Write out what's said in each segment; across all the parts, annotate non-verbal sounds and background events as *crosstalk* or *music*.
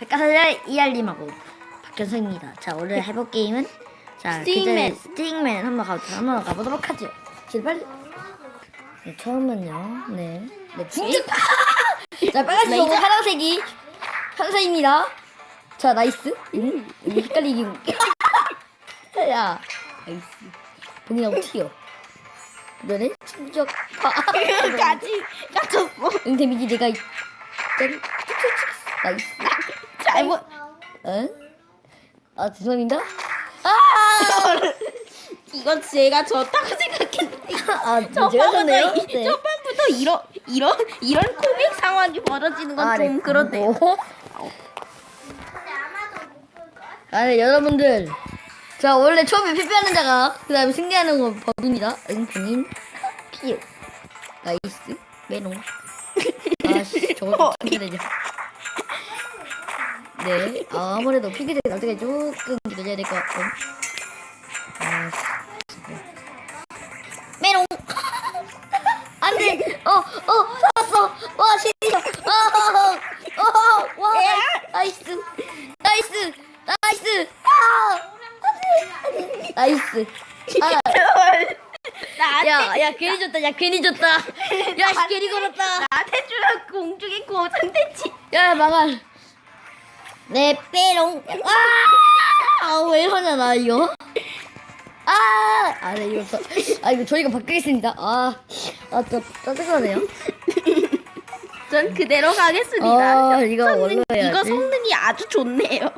백과사전 이알림하고 박현성입니다. 자 오늘 해볼 게임은 자. 그전에 스틱맨 한번 가 한번 가보도록 하죠. 길 빨리. 네, 처음은요. 네. 네 진짜. *laughs* 자 빨간색 레이저? 파란색이 현사입니다. 자 나이스. 응? 여기 헷갈리기. *laughs* 야 나이스. 봉이하고 튀어. 그다음에 충격. *laughs* 까지 까졌어. 응 데미지 내가 있- 짠. 나이스. 잘못. 응? 아 죄송합니다. 이건 제가 졌다고 생각했는데. 아 제가 졌네요. 초반부터, 이- 초반부터 이런 이런 이런 코믹 상황이 벌어지는 건좀 네. 그런데요. 그리고- 아, 네, 여러분들. 자, 원래 처음에 패배하는 자가, 그 다음에 승리하는 건 버드입니다. 응, 본인. 피어. 나이스. 메롱. 아씨, 저거 어, 좀 참기되죠. 네. 아, 아무래도 피기대 나중에 조금 기다려야 될 것 같고. 아, 메롱. *laughs* 안 돼. 어, 어, 살았어. 와, 신이야. 아, 어, 와, 나이스. 나이스. 나이스. 아. 나이스. 아, 야, 야, 괜히 줬다. 야, 괜히 줬다. *laughs* 야, 씨, 괜히 걸었다. 나한테 주면 공중에 고정됐지. 야, 망할. 네, 빼롱. 아, 아, 왜 이러냐, 나 이거. 아, 아, 네, 이거, 저- 아, 이거 저희가 바뀌겠습니다. 아, 아, 저, 짜증나네요. 전 그대로 가겠습니다. 아, 이거 성능- 뭘로 해야지? 이거 성능이 아주 좋네요.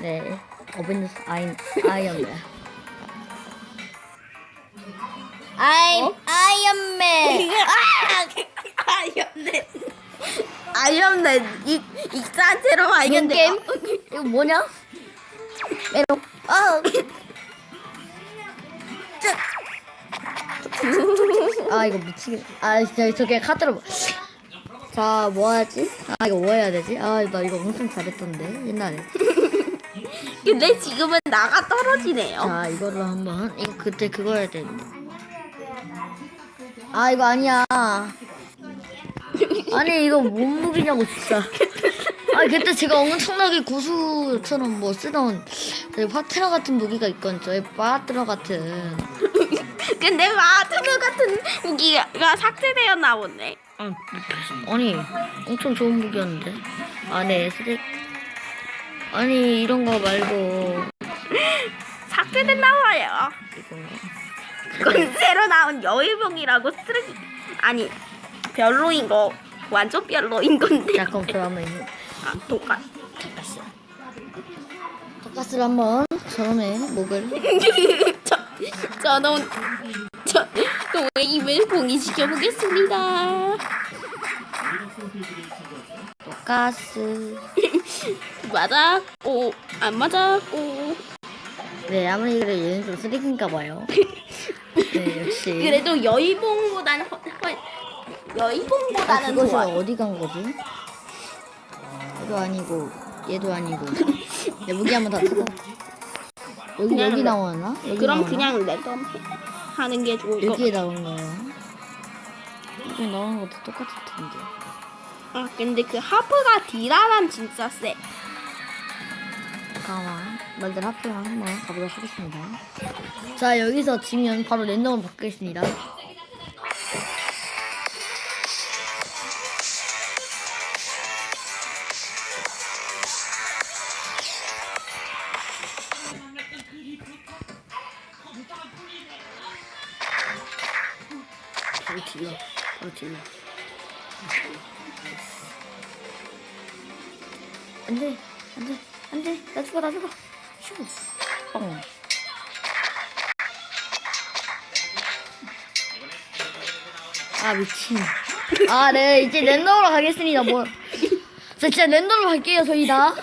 네, 어벤져스 아이, 아이언맨. 아이, 어? 아이언맨. 아! *laughs* 아이언맨. 아이언맨 이 익산체로 이건 게임? 이거 뭐냐? 메롱. 아, 아 이거 미치겠. 아 진짜 저게 카드로. 자, 뭐 하지? 아 이거 뭐 해야 되지? 아 나 이거 엄청 잘했던데 옛날에. 근데 지금은 나가 떨어지네요. 자 이걸로 한번 이거 그때 그거 해야 되는데. 아 이거 아니야. 아니 이거 뭔 무기냐고 진짜. 아 그때 제가 엄청나게 고수처럼 뭐 쓰던 그 파트너 같은 무기가 있건 저의 파트너 같은. 근데 마트너 같은 무기가 삭제되었나 보네. 아니 엄청 좋은 무기였는데. 안에 쓰레. 아니 이런 거 말고 삭제됐나 봐요. 이건가? 그건 새로 나온 여의봉이라고 쓰레기 아니 별로인 거 완전 별로인 건데. 자 그럼 그러면 아 똑같. 돈가스를 한번 저놈의 목을 저 저는 저 동의 입을 공유시켜 보겠습니다. 돈가스. *laughs* 맞았고 안 맞았고 네, 아무리 그래도 얘는 좀 쓰레기인가 봐요. *laughs* 네, 역시. 그래도 여의봉보다는 허, 허, 아, 여의봉보다는 그것이 좋아. 어디 간 거지? 얘도 아니고, 얘도 아니고. *laughs* 내 무기 한번 다 찾아. 여기, 그냥 여기 래- 나오나? 여기 그럼 나오나? 그냥 랜덤 하는 게 좋을 것 여기에 나온 거예요. 여기 나오는 것도 똑같을 텐데. 아 근데 그 하프가 디라만 진짜 세. 잠깐만. 말들 합병 한번 가보도록 하겠습니다. 자, 여기서 지면 바로 랜덤으로 바꾸겠습니다. 딜러. 바로 딜러. 안 돼, 안 돼, 안 돼. 나 죽어, 나 죽어. 슈. 뻥. 아, 미친. 아, 네, 이제 랜덤으로 가겠습니다. 뭐. 저 진짜 랜덤으로 갈게요, 저희 다.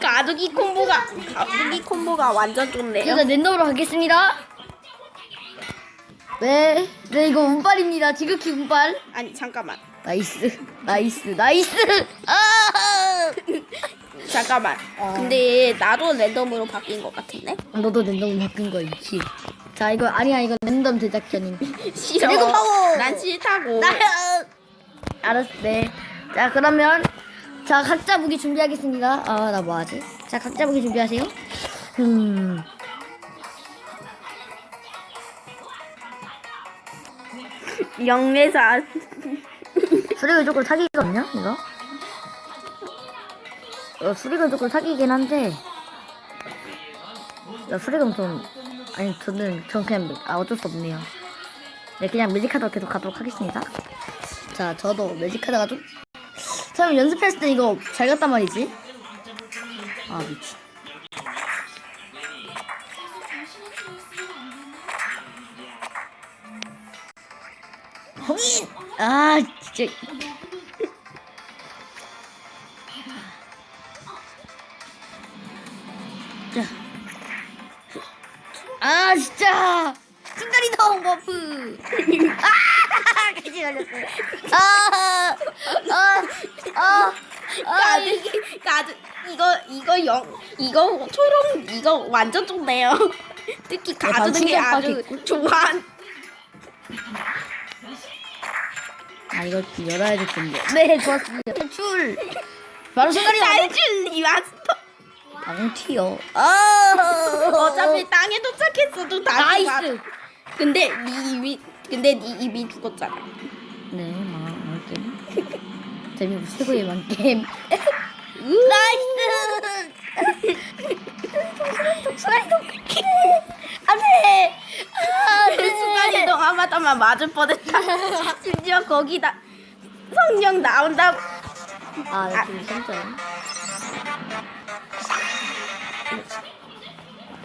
가두기 콤보가 가두기 콤보가 완전 좋네요. 일단 랜덤으로 가겠습니다. 네, 네, 이거 운빨입니다. 지극히 운빨. 아니 잠깐만 나이스, 나이스, 나이스. 아! *laughs* 잠깐만. 근데 나도 랜덤으로 바뀐 것 같은데? 너도 랜덤 바뀐 거 있지? 자, 이거 아니야, 이거 랜덤 제작전인. *laughs* 싫어. 내가 파워. 난 싫다고. 나 알았어, 네. 자, 그러면 자, 각자 무기 준비하겠습니다. 아, 나 뭐하지? 자, 각자 무기 준비하세요. 음. 영매사 수리가 조금 사기거든요, 이거? 어, 수리가 조금 사기긴 한데, 야, 수리가 좀, 아니, 저는, 전 그냥, 아, 어쩔 수 없네요. 네, 그냥 매직카드 계속 가도록 하겠습니다. 자, 저도 매직카드가 좀, 처음 연습했을 때 이거 잘 갔단 말이지. 아, 미친. 홍인! 아, 진짜. 자. 아, 진짜. 순간이 나온 버프. 아, 같이 걸렸어요. 아, 아, 아, 아, 가득 가득 이거 이거 영 이거 초록 이거 완전 좋네요. *laughs* 특히 게 방충전 아주 파기 좋아. 아, 이거 열어야 될 텐데. 네, 좋았습니다. 출. 바로 순간이 살줄 리마스터. 방티요. 아, 어차피 땅에 도착했어도 다시. 나이스. 근데 네 이미 근데 네 이미 죽었잖아. 네, 망, 망게임. 재미없고 최고의 망 게임. *laughs* 나이스! 순간이동! 안 돼! 아, 그 순간 이동 하마다만 맞을 뻔했다. *laughs* 심지어 거기다 성령 나온다. 아, 진짜.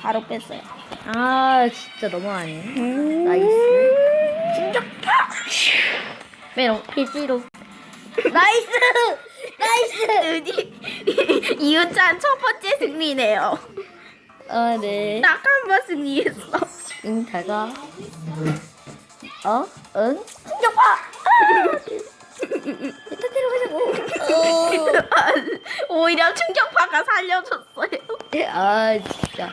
바로 뺐어요. 아, 진짜 너무하네. 음. 나이스. 충격파! 메롱, 피지로. 나이스! 나이스! 드디 이웃찬 첫 번째 승리네요. 아, 네. 딱 한 번 승리했어. 응, 잘 가. 어? 응? 충격파! 일단 데려가자고. 어. 오히려 충격파가 살려줬어요. 아, 진짜.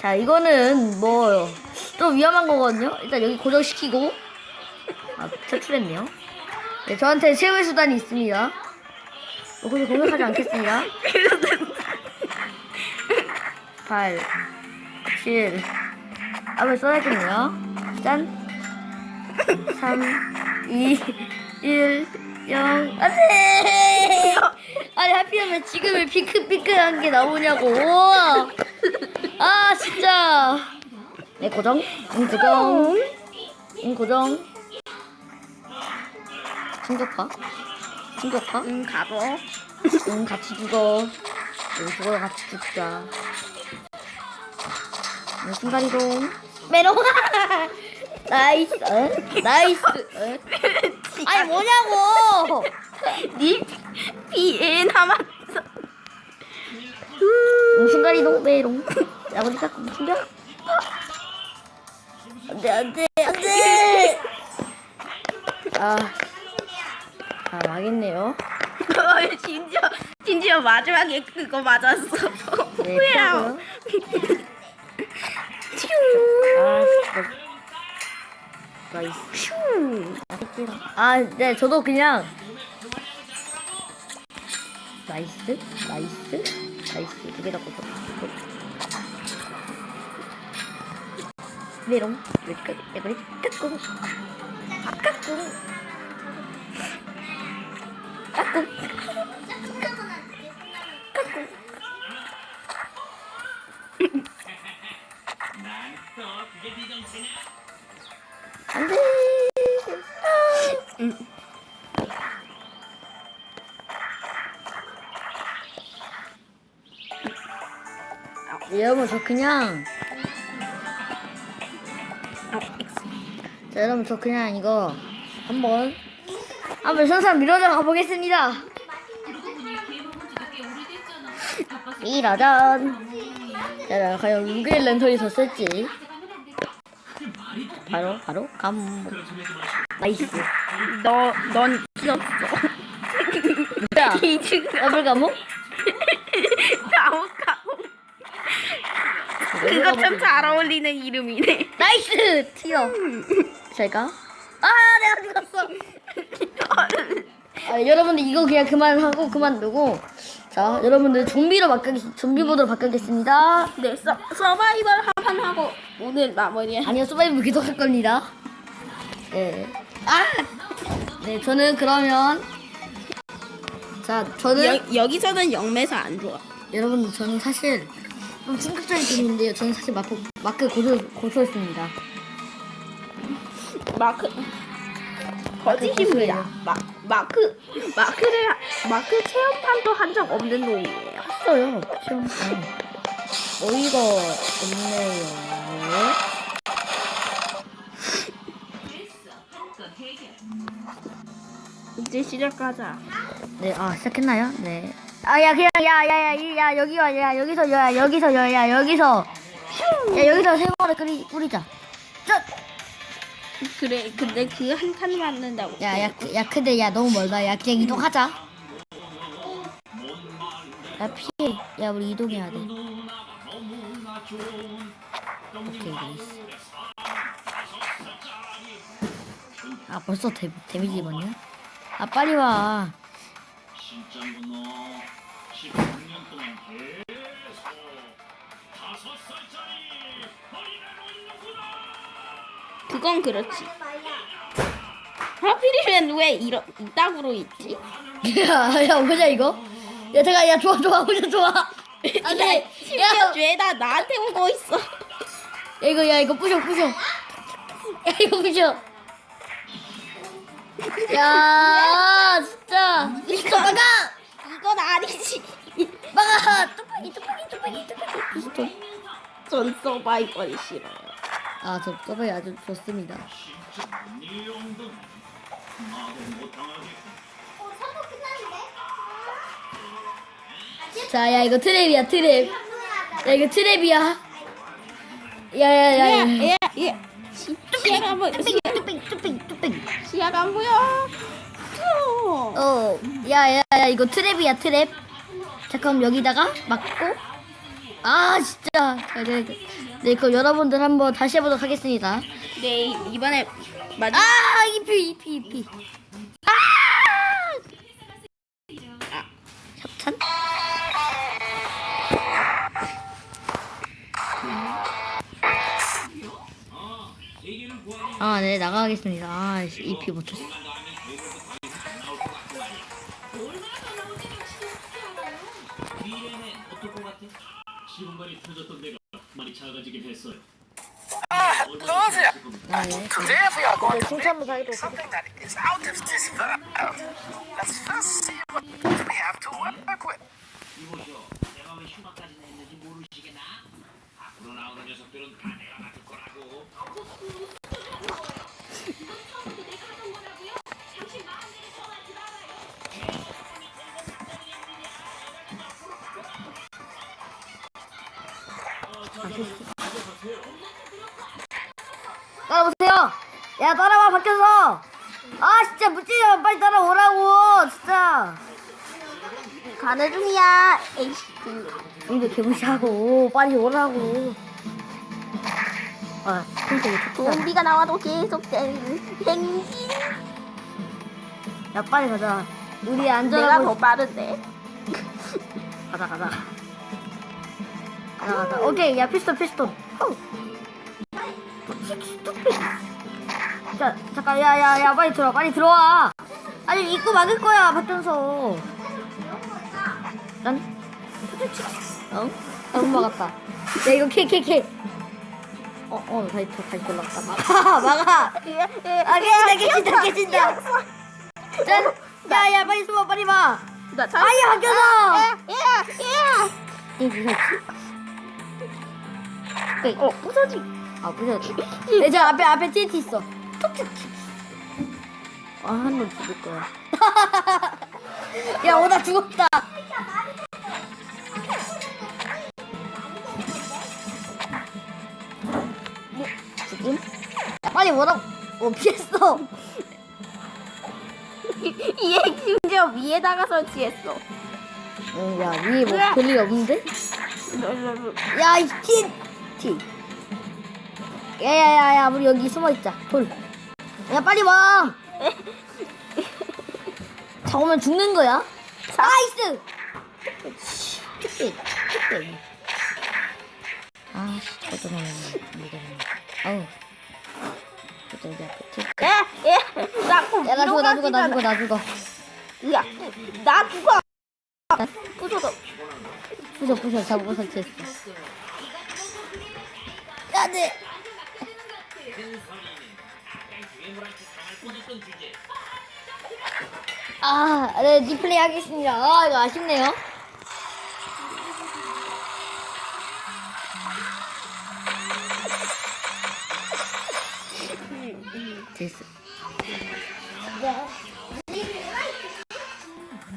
자, 이거는 뭐, 좀 위험한 거거든요? 일단 여기 고정시키고. 아, 탈출했네요. 네, 저한테 최후의 수단이 있습니다. 어, 근데 공격하지 않겠습니다. 8, 7, 앞을 써야겠네요. 짠. 3, 2, 1, 0. 안 돼! 아니, 하필이면 지금 왜 삐끗삐끗한 게 나오냐고. 아, 진짜. 네, 고정. 응, 고정. 응, 고정. 충격파. 충격파. 응 가보. 응, 같이 죽어. 여기 죽어도 같이 죽자. 응, 순간이동. 메롱! 나이스. 어? 나이스. 어? *laughs* 아니, 뭐냐고! 니 피해 남았어. 응, 순간이동, 메롱. 야, 보니까 충격. 안 돼, 안 돼, 안 돼! 아. 아, 망했네요. 어, 심지어 심지어 마지막에 그거 맞았어. 네. 츄. 아, 진짜. 나이스. 아, 네, 저도 그냥. 나이스, 나이스, 나이스. 두 개 다 꽂아. 메롱. 여기까지. 여기까지. 까꿍. 까꿍. 까꿍. 까꿍. 여러분, 저 그냥. 어, 자, 여러분, 저 그냥 이거 한번. 한번 선상 밀어줘 가보겠습니다. 이라잔. 자, 과연 누구의 랜턴이 더 쓸지. 바로, 바로, 감. 나이스. 너넌 이겼어. 자, *laughs* 이중 더블 감옥? *laughs* 나오까. 그거 참잘 어울리는 이름이네. *laughs* 나이스! 튀어. 잘 가. 아, 내가 죽었어. 아, 여러분들 이거 그냥 그만하고 그만두고 자 여러분들 좀비로 바꾸겠 좀비 모드로 바꾸겠습니다. 네, 서, 서바이벌 한 판 하고 오늘 마무리. 아니요 서바이벌 계속 할 겁니다. 네. 아! 네 저는 그러면 자 저는 여, 여기서는 영매사 안 좋아. 여러분들 저는 사실 좀 심각적인 질문인데요. 저는 사실 마크 마크 고소 고소했습니다. 마크 거짓입니다. 마, 마크 마크를 마크 체험판도 한 적 없는 놈이에요. 했어요 시험장. 어이가 없네요. 이제 시작하자. 네, 아 시작했나요? 네. 아, 야, 그냥, 야, 야, 야, 야, 여기 와, 야, 여기서, 야, 여기서, 야, 야, 여기서, 야, 여기서 세 번을 끓이, 뿌리자. 저, 그래, 근데 그 한 칸 맞는다고. 야, 야, 그- 야, 근데 야, 너무 멀다. 야, 그냥 이동하자. 야, 피해. 야, 우리 이동해야 돼. 오케이, 나이스. 아, 벌써 데, 데미지 입었냐? 아, 빨리 와. 그건 그렇지. 하필이면 왜 이런 이따구로 있지? 야, 야, 보자, 이거. 야, 잠깐, 야, 좋아, 좋아, 보자, 좋아. 안 돼. 심지어 야, 죄다 나한테 오고 있어. 야, 이거, 야, 이거 부셔, 부셔. 야, 이거 부셔. 야, 진짜. 이거 막아! 이건 아니지. 막아! 뚝배기, 뚝배기, 뚝배기, 뚝배기. 전 서바이벌이 싫어요. 아, 저 서버이 아주 좋습니다. 자, 야, 이거 트랩이야, 트랩. 야, 이거 트랩이야. 야, 야, 야, 야. 예, 예. 시- 시야가 안 보여. 뚝배기, 뚝배기, 뚝배기, 뚝배기. 시야가 안 보여. 투. 어, 야, 야, 야, 이거 트랩이야, 트랩. 자, 그럼 여기다가 막고. 아, 진짜. 네, 네, 네. 네, 그럼 여러분들 한번 다시 해보도록 하겠습니다. 네, 이번에 마지막. 아, 이피, 이피, 이피. 아! 아. 협찬? 아, 네, 나가겠습니다. 아, 씨, 이피 못 쳤어. Ah, 안녕하세요. 아, 네. Today we are going to 칭찬 사이로. something that is out of this world. Let's first see what we have to work with. 이보시오, 내가 왜 휴가까지 냈는지 모르시겠나? 앞으로 나오는 녀석들은 다 내가 맡 오라고. 진짜. 가는 중이야. 에이씨. 이거 개무시하고 빨리 오라고. 아, 좋다. 좀비가 나와도 계속 행진. 야, 빨리 가자. 우리 내가 안전하고 더 빠른데. 가자, 가자. 가자, 가자. 오케이, 야, 피스톤, 피스톤. 호. 자, 잠깐, 야, 야, 야, 빨리 들어와, 빨리 들어와. 아니, 입구 막을 거야, 박전서. 짠. 어? 잘못 막았다. 야, 이거 캐, 캐, 캐. 어, 어, 다시, 다시 올라갔다. 막아, *laughs* 막아. 아, 깨진다, 깨진다, 깨진다. 짠. 야, 야, 빨리 숨어, 빨리 봐. 나 잘. 아예 바뀌어서. 예, 예. 이 무섭지? 네. 어, 부서지. 아 부서졌지? 네, 저 앞에 앞에 TNT 있어. 톡톡. 아한 놈 죽을 거야. 야 오다 죽었다. 뭐, 죽음? 야, 빨리 뭐라고? 어 피했어. *laughs* 얘 심지어 위에다가 설치했어. 응, 야 위에 뭐 별일 없는데? 야, 이 TNT. 야야야야, 우리 여기 숨어 있자. 돌. 야, 빨리 와. 다 오면 죽는 거야? 나이스! 아, 씨, 어쩌면. 아우. 예. 나 꼭. 야, 나 죽어, 나 죽어, 나 죽어, 나 죽어. 야, 나 죽어. 부서져. 부셔, 부셔, 잡고 설치했어. 야, 네. 아, 네, 리플레이 하겠습니다. 아, 이거 아쉽네요. 됐어.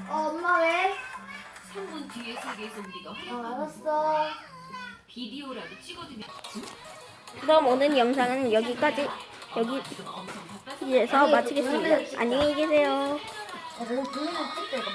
어, 엄마 왜? 3분 뒤에 세계에서 우리가 어, 알았어. 비디오라도 찍어두면 그럼 오늘 영상은 여기까지 여기에서 마치겠습니다. 안녕히 계세요. 야, 너무 분명히 찍자, 이거.